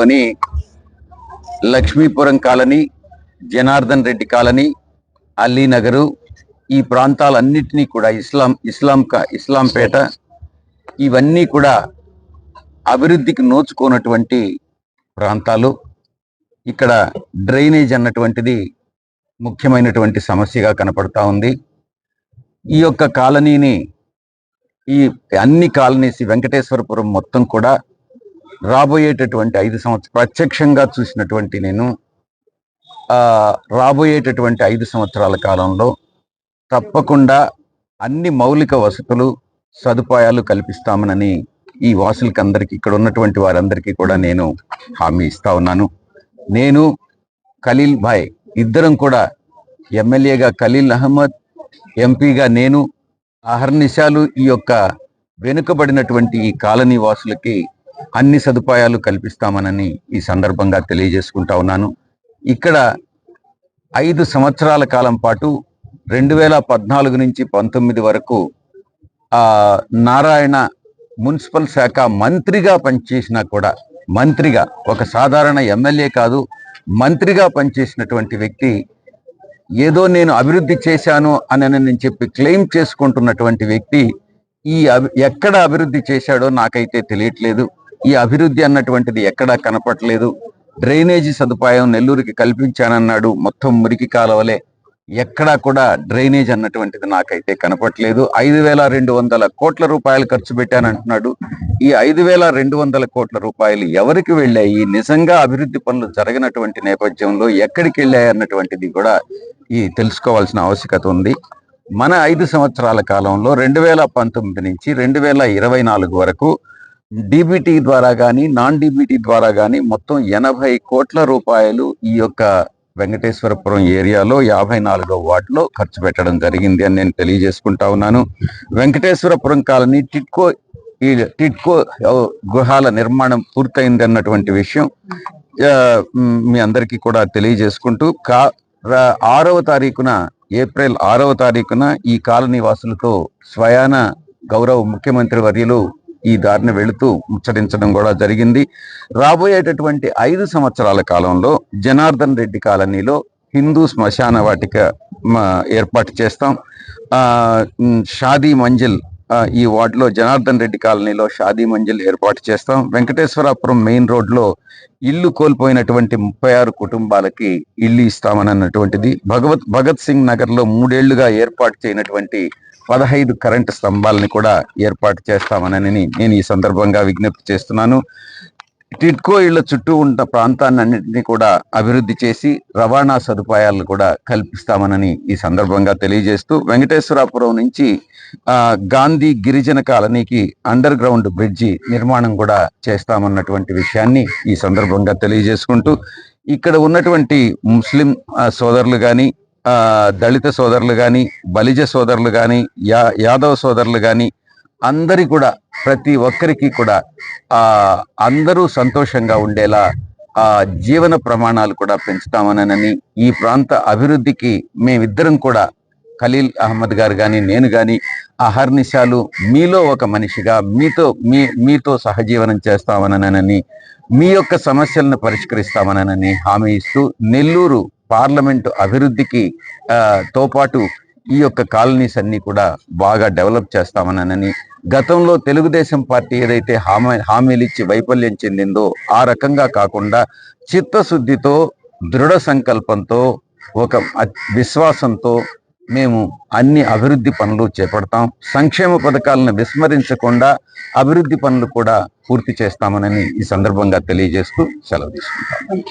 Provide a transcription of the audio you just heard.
నగరంలోని Lakshmipuram colony Janardhan Reddy colony Alli Nagar ఈ ప్రాంతాలన్నింటినీ కూడా ఇస్లాం ఇస్లాం కా- ఇస్లాంపేట ఇవన్నీ కూడా అభివృద్ధికి నోచుకోనటువంటి ప్రాంతాలు. ఇక్కడ డ్రైనేజ్ అన్నటువంటిది ముఖ్యమైనటువంటి సమస్యగా కనపడతా ఉంది. ఈ యొక్క కాలనీని ఈ అన్ని కాలనీస్ వెంకటేశ్వరపురం మొత్తం కూడా రాబోయేటటువంటి ఐదు సంవత్సరం ప్రత్యక్షంగా చూసినటువంటి నేను రాబోయేటటువంటి ఐదు సంవత్సరాల కాలంలో తప్పకుండా అన్ని మౌలిక వసతులు సదుపాయాలు కల్పిస్తామనని ఈ వాసులకి అందరికీ ఇక్కడ ఉన్నటువంటి వారందరికీ కూడా నేను హామీ ఇస్తా ఉన్నాను. నేను ఖలీల్ భాయ్ ఇద్దరం కూడా ఎమ్మెల్యేగా ఖలీల్ అహ్మద్ ఎంపీగా నేను అహర్నిశాలు ఈ యొక్క వెనుకబడినటువంటి ఈ కాలనీ వాసులకి అన్ని సదుపాయాలు కల్పిస్తామనని ఈ సందర్భంగా తెలియజేసుకుంటా ఉన్నాను. ఇక్కడ ఐదు సంవత్సరాల కాలం పాటు రెండు వేల పద్నాలుగు నుంచి పంతొమ్మిది వరకు నారాయణ మున్సిపల్ శాఖ మంత్రిగా పనిచేసినా కూడా మంత్రిగా ఒక సాధారణ ఎమ్మెల్యే కాదు మంత్రిగా పనిచేసినటువంటి వ్యక్తి ఏదో నేను అభివృద్ధి చేశాను అని నేను చెప్పి క్లెయిమ్ చేసుకుంటున్నటువంటి వ్యక్తి ఈ అభి- ఎక్కడ అభివృద్ధి చేశాడో నాకైతే తెలియట్లేదు. ఈ అభివృద్ధి అన్నటువంటిది ఎక్కడా కనపట్లేదు డ్రైనేజీ సదుపాయం నెల్లూరుకి కల్పించానన్నాడు మొత్తం మురికి కాలవలే. ఎక్కడా కూడా డ్రైనేజ్ అన్నటువంటిది నాకైతే కనపట్లేదు ఐదు వేల రెండు వందల కోట్ల రూపాయలు ఖర్చు పెట్టానంటున్నాడు. ఈ ఐదు వేల రెండు వందల కోట్ల రూపాయలు ఎవరికి వెళ్ళాయి? నిజంగా అభివృద్ధి పనులు జరిగినటువంటి నేపథ్యంలో ఎక్కడికి వెళ్ళాయి అన్నటువంటిది కూడా ఈ తెలుసుకోవాల్సిన ఆవశ్యకత ఉంది. మన ఐదు సంవత్సరాల కాలంలో రెండు వేల పంతొమ్మిది నుంచి రెండు వేల ఇరవై నాలుగు వరకు డిబిటీ ద్వారా కానీ నాన్ డీబీటీ ద్వారా కానీ మొత్తం ఎనభై కోట్ల రూపాయలు ఈ యొక్క వెంకటేశ్వరపురం ఏరియాలో యాభై నాలుగో వార్డులో ఖర్చు పెట్టడం జరిగింది అని నేను తెలియజేసుకుంటా ఉన్నాను. వెంకటేశ్వరపురం కాలనీ టిట్కో ఈ టిట్కో గృహాల నిర్మాణం పూర్తయింది అన్నటువంటి విషయం మీ అందరికీ కూడా తెలియజేసుకుంటూ కా ఆరవ తారీఖున ఏప్రిల్ ఆరవ తారీఖున ఈ కాలనీ వాసులతో స్వయాన గౌరవ ముఖ్యమంత్రి వర్యులు ఈ దారిని వెళుతూ ముచ్చరించడం కూడా జరిగింది. రాబోయేటటువంటి ఐదు సంవత్సరాల కాలంలో జనార్దన్ రెడ్డి కాలనీలో హిందూ శ్మశాన వాటిక ఏర్పాటు చేస్తాం. షాదీ మంజిల్ ఈ వార్డులో జనార్దన్ రెడ్డి కాలనీలో షాదీ మంజిల్ ఏర్పాటు చేస్తాం. వెంకటేశ్వరాపురం మెయిన్ రోడ్లో ఇల్లు కోల్పోయినటువంటి ముప్పై ఆరు కుటుంబాలకి ఇల్లు ఇస్తామని అన్నటువంటిది. భగవత్ భగత్ సింగ్ నగర్లో మూడేళ్ళుగా ఏర్పాటు చేయనటువంటి పదహైదు కరెంటు స్తంభాలని కూడా ఏర్పాటు చేస్తామనని నేను ఈ సందర్భంగా విజ్ఞప్తి చేస్తున్నాను. టిట్కో ఇళ్ళ చుట్టూ ఉన్న ప్రాంతాన్ని అన్నింటినీ కూడా అభివృద్ధి చేసి రవాణా సదుపాయాలను కూడా కల్పిస్తామనని ఈ సందర్భంగా తెలియజేస్తూ వెంకటేశ్వరాపురం నుంచి గాంధీ గిరిజన కాలనీకి అండర్ గ్రౌండ్ బ్రిడ్జి నిర్మాణం కూడా చేస్తామన్నటువంటి విషయాన్ని ఈ సందర్భంగా తెలియజేసుకుంటూ ఇక్కడ ఉన్నటువంటి ముస్లిం సోదరులు కానీ దళిత సోదరులు కానీ బలిజ సోదరులు కానీ యా యాదవ సోదరులు కానీ అందరి కూడా ప్రతి ఒక్కరికి కూడా అందరూ సంతోషంగా ఉండేలా ఆ జీవన ప్రమాణాలు కూడా పెంచుతామనని ఈ ప్రాంత అభివృద్ధికి మేమిద్దరం కూడా ఖలీల్ అహ్మద్ గారు కానీ నేను కానీ అహర్నిశాలు మీలో ఒక మనిషిగా మీతో మీ మీతో సహజీవనం చేస్తామనని మీ యొక్క సమస్యలను పరిష్కరిస్తామనని హామీ ఇస్తూ నెల్లూరు పార్లమెంటు అభివృద్ధికి తో పాటు ఈ యొక్క కాలనీస్ అన్ని కూడా బాగా డెవలప్ చేస్తామనని గతంలో తెలుగుదేశం పార్టీ ఏదైతే హామీ హామీలు ఇచ్చి వైఫల్యం చెందిందో ఆ రకంగా కాకుండా చిత్తశుద్ధితో దృఢ సంకల్పంతో ఒక విశ్వాసంతో మేము అన్ని అభివృద్ధి పనులు చేపడతాం. సంక్షేమ పథకాలను విస్మరించకుండా అభివృద్ధి పనులు కూడా పూర్తి చేస్తామనని ఈ సందర్భంగా తెలియజేస్తూ సెలవు తీసుకుంటాం.